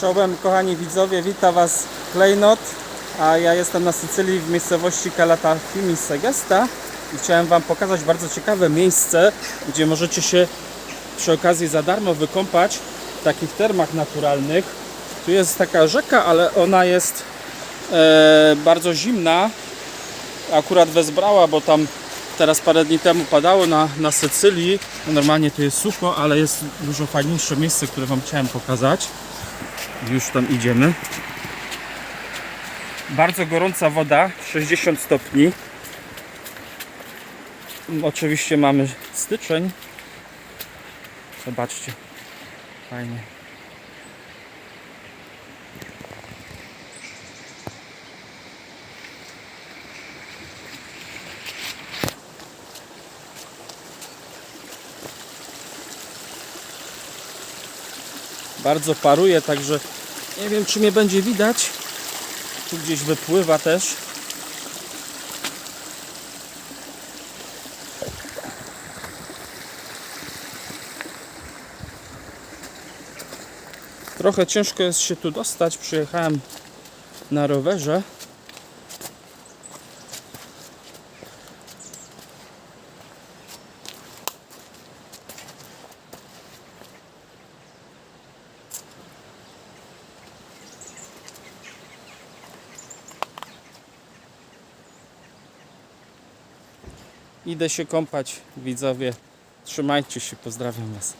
Czołem kochani widzowie, wita Was Klejnot, a ja jestem na Sycylii w miejscowości Kalata Fimis Segesta i chciałem Wam pokazać bardzo ciekawe miejsce, gdzie możecie się przy okazji za darmo wykąpać w takich termach naturalnych. Tu jest taka rzeka, ale ona jest e, bardzo zimna, akurat wezbrała, bo tam teraz parę dni temu padało na, na Sycylii. No Normalnie tu jest sucho, ale jest dużo fajniejsze miejsce, które Wam chciałem pokazać. Już tam idziemy. Bardzo gorąca woda, 60 stopni. Oczywiście mamy styczeń. Zobaczcie. Fajnie. Bardzo paruje, także nie wiem czy mnie będzie widać. Tu gdzieś wypływa też. Trochę ciężko jest się tu dostać. Przyjechałem na rowerze. Idę się kąpać, widzowie. Trzymajcie się, pozdrawiam Was.